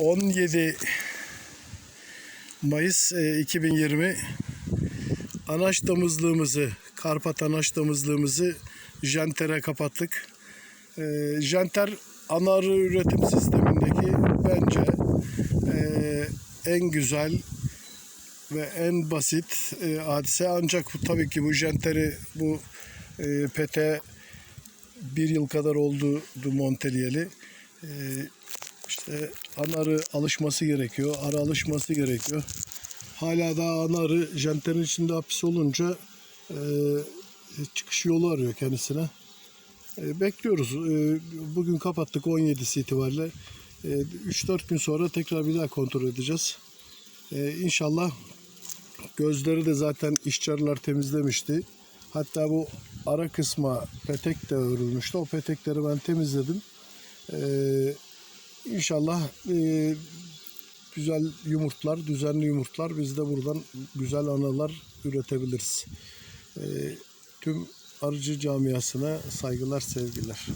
17 Mayıs e, 2020 anaç damızlığımızı, Karpat anaç damızlığımızı jantere kapattık. E, janter ana arı üretim sistemindeki bence e, en güzel ve en basit e, hadise ancak tabii ki bu janteri bu e, PT bir yıl kadar oldu monteliyeli. E, işte ana arı alışması gerekiyor. Arı alışması gerekiyor. Hala daha ana arı janterin içinde hapis olunca e, çıkış yolu arıyor kendisine. E, bekliyoruz. E, bugün kapattık 17'si itibariyle. E, 3-4 gün sonra tekrar bir daha kontrol edeceğiz. E, inşallah gözleri de zaten işçiler temizlemişti. Hatta bu ara kısma petek de örülmüştü. O petekleri ben temizledim. Ee, inşallah e, güzel yumurtlar, düzenli yumurtlar biz de buradan güzel analar üretebiliriz. Ee, tüm arıcı camiasına saygılar, sevgiler.